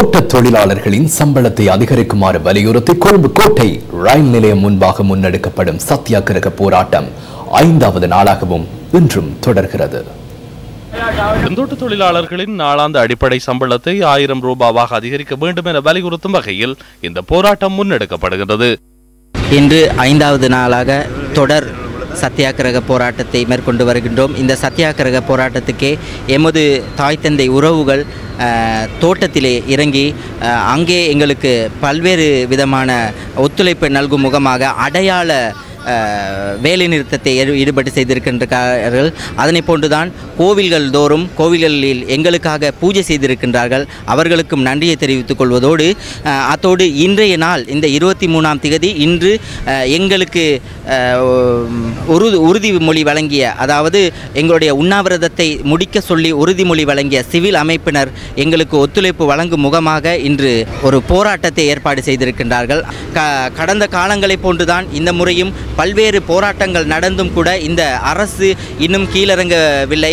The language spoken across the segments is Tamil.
தோட்ட தொழிலாளர்களின் சம்பளத்தை அதிகரிக்குமாறு வலியுறுத்தி கொழும்பு கோட்டை ரயில் நிலையம் முன்பாக முன்னெடுக்கப்படும் சத்தியாகிரக போராட்டம் ஐந்தாவது நாளாகவும் இன்றும் தொடர்கிறது. செந்தோட்ட தொழிலாளர்களின் நாளாந்த அடிப்படை சம்பளத்தை ஆயிரம் ரூபாவாக அதிகரிக்க வேண்டும் என வலியுறுத்தும் வகையில் இந்த போராட்டம் முன்னெடுக்கப்படுகிறது இன்று ஐந்தாவது நாளாக தொடர் சத்தியாகிரக போராட்டத்தை மேற்கொண்டு வருகின்றோம். இந்த சத்தியாகிரக போராட்டத்துக்கே எமது தாய் தந்தை உறவுகள் தோட்டத்திலே இறங்கி அங்கே எங்களுக்கு பல்வேறு விதமான ஒத்துழைப்பு நல்கும் முகமாக அடையாள வேலை நிறுத்தத்தை ஈடுபட்டு செய்திருக்கின்றார்கள். அதனை போன்றுதான் கோவில்கள் தோறும் கோவில்களில் எங்களுக்காக பூஜை செய்திருக்கின்றார்கள். அவர்களுக்கும் நன்றியை தெரிவித்துக் கொள்வதோடு அத்தோடு இன்றைய நாள் இந்த இருபத்தி மூணாம் திகதி இன்று எங்களுக்கு உரு உறுதி உறுதிமொழி வழங்கிய அதாவது எங்களுடைய உண்ணாவிரதத்தை முடிக்க சொல்லி உறுதிமொழி வழங்கிய சிவில் அமைப்பினர் எங்களுக்கு ஒத்துழைப்பு வழங்கும் முகமாக இன்று ஒரு போராட்டத்தை ஏற்பாடு செய்திருக்கின்றார்கள். க கடந்த காலங்களைப் போன்றுதான் இந்த முறையும் பல்வேறு போராட்டங்கள் நடந்தும் கூட இந்த அரசு இன்னும் கீழிறங்கவில்லை.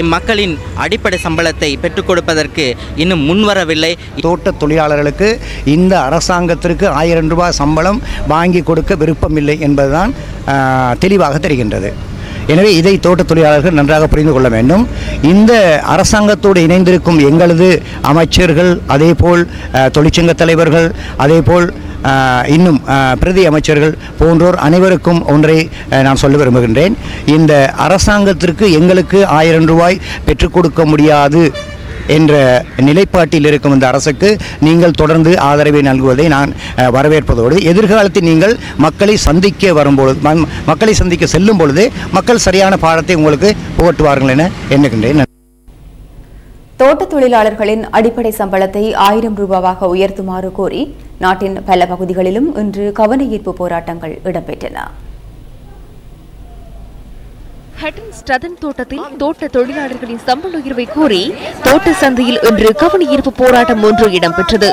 எம் மக்களின் அடிப்படை சம்பளத்தை பெற்றுக் கொடுப்பதற்கு இன்னும் முன்வரவில்லை. தோட்ட தொழிலாளர்களுக்கு இந்த அரசாங்கத்திற்கு ஆயிரம் ரூபாய் சம்பளம் வாங்கி கொடுக்க விருப்பமில்லை என்பதுதான் தெளிவாக தெரிகின்றது. எனவே இதை தோட்ட தொழிலாளர்கள் நன்றாக புரிந்து கொள்ள வேண்டும். இந்த அரசாங்கத்தோடு இணைந்திருக்கும் எங்களது அமைச்சர்கள் அதேபோல் தொழிற்சங்க தலைவர்கள் அதேபோல் இன்னும் பிரதி அமைச்சர்கள் போன்றோர் அனைவருக்கும் ஒன்றை நான் சொல்ல விரும்புகின்றேன். இந்த அரசாங்கத்திற்கு எங்களுக்கு ஆயிரம் ரூபாய் பெற்றுக் கொடுக்க முடியாது என்ற நிலைப்பாட்டில் இருக்கும் இந்த அரசுக்கு நீங்கள் தொடர்ந்து ஆதரவை நல்குவதை நான் வரவேற்பதோடு எதிர்காலத்தில் நீங்கள் மக்களை சந்திக்க வரும்பொழுது மக்களை சந்திக்க செல்லும் பொழுது மக்கள் சரியான பாடத்தை உங்களுக்கு புகட்டுவார்கள் என எண்ணுகின்றேன். தோட்ட தொழிலாளர்களின் அடிப்படை சம்பளத்தை ஆயிரம் ரூபாவாக உயர்த்துமாறு கோரி நாட்டின் பல பகுதிகளிலும் இன்று கவன ஈர்ப்பு போராட்டங்கள் இடம்பெற்றன. ஹட்டன் ஸ்டதன் தோட்டத்தில் தோட்ட தொழிலாளர்களின் சம்பள உயர்வை கோரி தோட்ட சந்தையில் இன்று கவன ஈர்ப்பு போராட்டம் ஒன்று இடம்பெற்றது.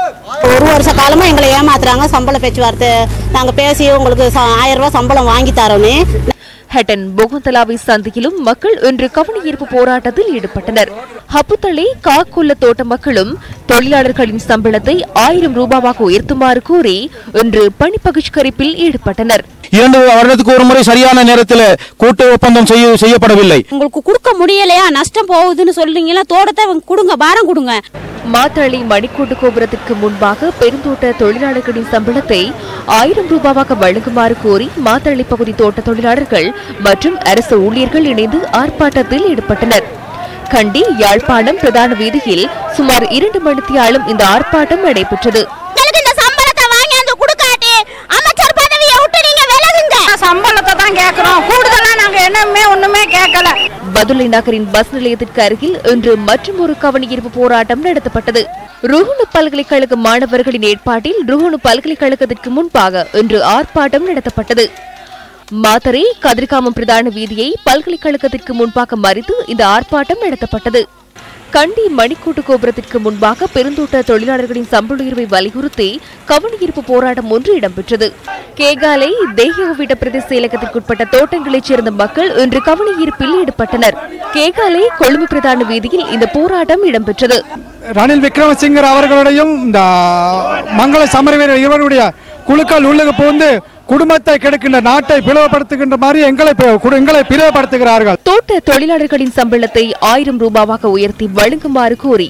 ஒரு வருஷ காலமா எங்களை ஏமாத்துறாங்க. சம்பள பேச்சுவார்த்தை நாங்க பேசி உங்களுக்கு ஆயிரம் ரூபாய் சம்பளம் வாங்கி தரோன்னு ஹட்டன் பொகுந்தலாவை சந்தையிலும் மக்கள் இன்று கவன ஈர்ப்பு போராட்டத்தில் ஈடுபட்டனர். ஹப்புத்தளை காக்குள்ள தோட்ட மக்களும் தொழிலாளர்களின் சம்பளத்தை ஆயிரம் ரூபாவாக உயர்த்துமாறு கோரி இன்று பணி பகிஷ்கரிப்பில் ஈடுபட்டனர். இரண்டு வருடத்துக்கு ஒரு முறை சரியான நேரத்தில் கூட்டு ஒப்பந்தம் செய்ய செய்யப்படவில்லை. உங்களுக்கு கொடுக்க முடியலையா? நஷ்டம் போகுதுன்னு சொல்றீங்களா? தோட்டத்தை கொடுங்க பாரம் கொடுங்க. மாத்தளை மணிக்கூட்டு கோபுரத்திற்கு முன்பாக பெருந்தோட்ட தொழிலாளர்களின் சம்பளத்தை ஆயிரம் ரூபாவாக வழங்குமாறு கோரி மாத்தளை பகுதி தோட்ட தொழிலாளர்கள் மற்றும் அரசு ஊழியர்கள் இணைந்து ஆர்ப்பாட்டத்தில் ஈடுபட்டனர். கண்டி யாழ்ப்பாணம் பிரதான வீதியில் சுமார் இரண்டு மணித்தியாலும் இந்த ஆர்ப்பாட்டம் நடைபெற்றது. எங்களுக்கு இந்த சம்பளத்தை வாங்கியாந்து கொடுக்காட்டி அமைச்சர் பதவியை விட்டு நீங்க விலகுங்க. சம்பளத்தை தான் கேக்குறோம் கூடுதலா நாங்க என்னமே ஒண்ணுமே கேட்கல. பதுளை நகரின் பஸ் நிலையத்திற்கு அருகில் இன்று மற்றும் ஒரு கவனஈர்ப்பு போராட்டம் நடத்தப்பட்டது. ருகுணு பல்கலைக்கழக மாணவர்களின் ஏற்பாட்டில் ருகுணு பல்கலைக்கழகத்திற்கு முன்பாக இன்று ஆர்ப்பாட்டம் நடத்தப்பட்டது. மாத்தரை கதிர்காமம் பிரதான வீதியை பல்கலைக்கழகத்திற்கு முன்பாக மறித்து இந்த ஆர்ப்பாட்டம் நடத்தப்பட்டது. கண்டி மணிக்கூட்டு கோபுரத்திற்கு முன்பாக பெருந்தோட்ட தொழிலாளர்களின் சம்பள உயர்வை வலியுறுத்தி கவனஈர்ப்பு போராட்டம் ஒன்று இடம்பெற்றது. கேகாலை தேகவிட பிரதேச செயலகத்திற்குட்பட்ட தோட்டங்களைச் சேர்ந்த மக்கள் இன்று கவனஈர்ப்பில் ஈடுபட்டனர். கேகாலை கொழும்பு பிரதான வீதியில் இந்த போராட்டம் இடம்பெற்றது. ரணில் விக்ரமசிங்கர் அவர்களுடையும் இந்த மங்கள சமரவீரர் இவருடைய குழுக்கள் உள்ளுக்கு புகுந்து குடும்பத்தை கெடுக்கின்ற நாட்டை பிளவுபடுத்துகின்ற மாதிரி எங்களை எங்களை பிளவுபடுத்துகிறார்கள். தோட்ட தொழிலாளர்களின் சம்பளத்தை ஆயிரம் ரூபாவாக உயர்த்தி வழங்குமாறு கோரி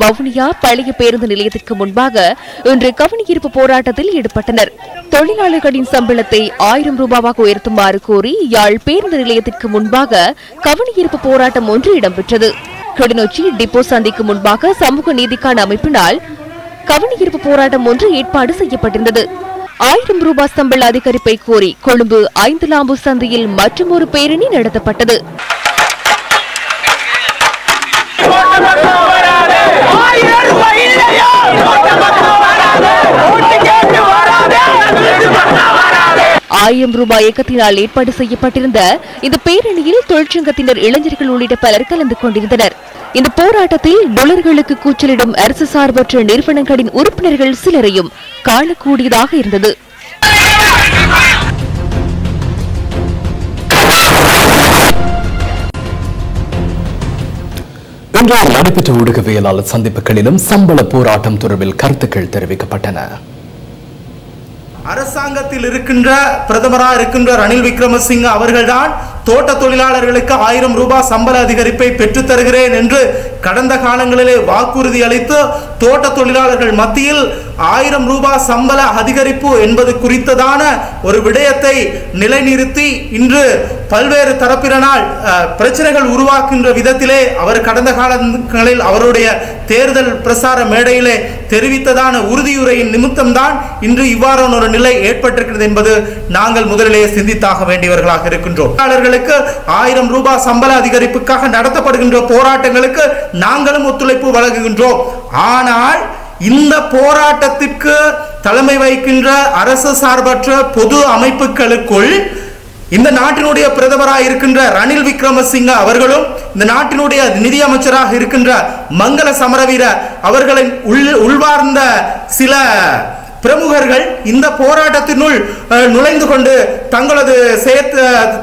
வவுனியா பழைய பேருந்து நிலையத்திற்கு முன்பாக இன்று கவனியிருப்பு போராட்டத்தில் ஈடுபட்டனர். தொழிலாளர்களின் சம்பளத்தை ஆயிரம் ரூபாவாக உயர்த்துமாறு கோரி யாழ் பேருந்து நிலையத்திற்கு முன்பாக கவனியிருப்பு போராட்டம் ஒன்று இடம்பெற்றது. கிளிநொச்சி டிப்போ சந்திக்கு முன்பாக சமூக நீதிக்கான அமைப்பினால் கவனியிருப்பு போராட்டம் ஒன்று ஏற்பாடு செய்யப்பட்டிருந்தது. ஆயிரம் ரூபாய் சம்பள அதிகரிப்பை கோரி கொழும்பு ஐந்து லாம்பு சந்தையில் மற்றும் ஒரு பேரணி நடத்தப்பட்டது. ஆயிரம் ரூபாய் இயக்கத்தினால் ஏற்பாடு செய்யப்பட்டிருந்த இந்த பேரணியில் தொழிற்சங்கத்தினர் இளைஞர்கள் உள்ளிட்ட பலர் கலந்து கொண்டிருந்தனர். இந்த போராட்டத்தில் டொலர்களுக்கு கூச்சலிடும் அரசு சார்பற்ற நிறுவனங்களின் உறுப்பினர்கள் சிலரையும் காணக்கூடியதாக இருந்தது. இன்று நடைபெற்ற ஊடகவியலாளர் சந்திப்புகளிலும் சம்பள போராட்டம் தொடர்பில் கருத்துக்கள் தெரிவிக்கப்பட்டன. அரசாங்கத்தில் இருக்கின்ற பிரதமராக இருக்கின்ற ரணில் விக்ரமசிங்க அவர்கள்தான் தோட்ட தொழிலாளர்களுக்கு ஆயிரம் ரூபாய் சம்பள அதிகரிப்பை பெற்றுத் தருகிறேன் என்று கடந்த காலங்களிலே வாக்குறுதி அளித்து தோட்ட தொழிலாளர்கள் மத்தியில் ஆயிரம் ரூபாய் சம்பள அதிகரிப்பு என்பது குறித்ததான ஒரு விடயத்தை நிலைநிறுத்தி இன்று பல்வேறு தரப்பினரால் பிரச்சனைகள் உருவாக்குகின்ற விதத்திலே அவர் கடந்த காலங்களில் அவருடைய தேர்தல் பிரசார மேடையிலே தெரிவித்ததான உறுதியுரையின் நிமித்தம்தான் இன்று இவ்வாறான ஒரு நிலை ஏற்பட்டிருக்கிறது என்பது நாங்கள் முதலிலே சிந்தித்தாக வேண்டியவர்களாக இருக்கின்றோம். தொழிலாளர்களுக்கு ஆயிரம் ரூபாய் சம்பள அதிகரிப்புக்காக நடத்தப்படுகின்ற போராட்டங்களுக்கு நாங்களும் ஒத்துழைப்பு வழங்குகின்றோம். ஆனால் இந்த போராட்டத்திற்கு தலைமை வகிக்கின்ற அரசு சார்பற்ற பொது அமைப்புகளுக்குள் இந்த நாட்டினுடைய பிரதமராக இருக்கின்ற ரணில் விக்ரமசிங்க அவர்களும் இந்த நாட்டினுடைய நிதியமைச்சராக இருக்கின்ற மங்கள சமரவீர அவர்களின் உள் உள்வார்ந்த சில பிரமுகர்கள் இந்த போராட்டத்தினுள் நுழைந்து கொண்டு தங்களது செயற்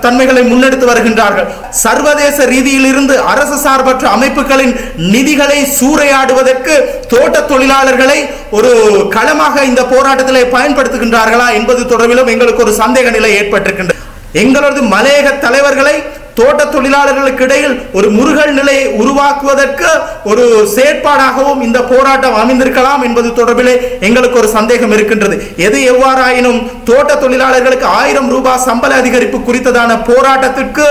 தன்மைகளை முன்னெடுத்து வருகின்றார்கள். சர்வதேச ரீதியில் இருந்து அரசு சார்பற்ற அமைப்புகளின் நிதிகளை சூறையாடுவதற்கு தோட்ட தொழிலாளர்களை ஒரு களமாக இந்த போராட்டத்திலே பயன்படுத்துகின்றார்களா என்பது தொடர்பிலும் எங்களுக்கு ஒரு சந்தேக நிலை ஏற்பட்டிருக்கின்றது. எங்களது மலையக தலைவர்களை தோட்ட தொழிலாளர்களுக்கு இடையில் ஒரு முருகல் நிலையை உருவாக்குவதற்கு ஒரு செயற்பாடாகவும் இந்த போராட்டம் அமைந்திருக்கலாம் என்பது தொடர்பிலே எங்களுக்கு ஒரு சந்தேகம் இருக்கின்றது. எது எவ்வாறாயினும் தோட்ட தொழிலாளர்களுக்கு ஆயிரம் ரூபாய் சம்பள அதிகரிப்பு குறித்ததான போராட்டத்திற்கு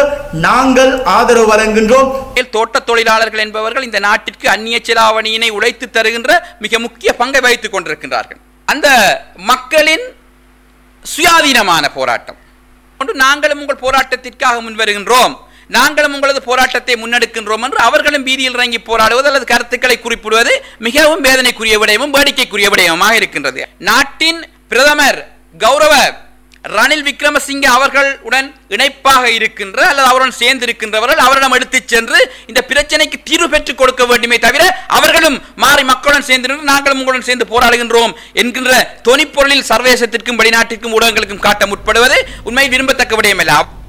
நாங்கள் ஆதரவு வழங்குகின்றோம். தோட்ட தொழிலாளர்கள் என்பவர்கள் இந்த நாட்டிற்கு அந்நிய செலாவணியினை உழைத்து தருகின்ற மிக முக்கிய பங்கை வகித்துக் கொண்டிருக்கின்றார்கள். அந்த மக்களின் சுயாதீனமான போராட்டம். கொண்டு நாங்களும் உங்கள் போராட்டத்திற்காக முன்வருகின்றோம். நாங்களும் உங்களது போராட்டத்தை முன்னெடுக்கின்றோம் என்று அவர்களும் வீதியில் இறங்கி போராடுவது அல்லது கருத்துக்களை குறிப்பிடுவது மிகவும் வேதனைக்குரிய விடயமும் வேடிக்கைக்குரிய விடயமாக இருக்கின்றது. நாட்டின் பிரதமர் கௌரவ ரணில் விக்ரமசிங்கே அவர்களுடன் இணைப்பாக இருக்கின்ற அல்லது அவருடன் சேர்ந்து இருக்கின்றவர்கள் அவரிடம் எடுத்துச் சென்று இந்த பிரச்சனைக்கு தீர்வு பெற்றுக் கொடுக்க வேண்டுமே தவிர அவர்களும் மாறி மக்களுடன் சேர்ந்து நாங்களும் உங்களுடன் சேர்ந்து போராடுகின்றோம் என்கின்ற தொனிப்பொருளில் சர்வதேசத்திற்கும் வெளிநாட்டிற்கும் ஊடகங்களுக்கும் காட்ட முற்படுவது உண்மை விரும்பத்தக்க விடயமல்ல.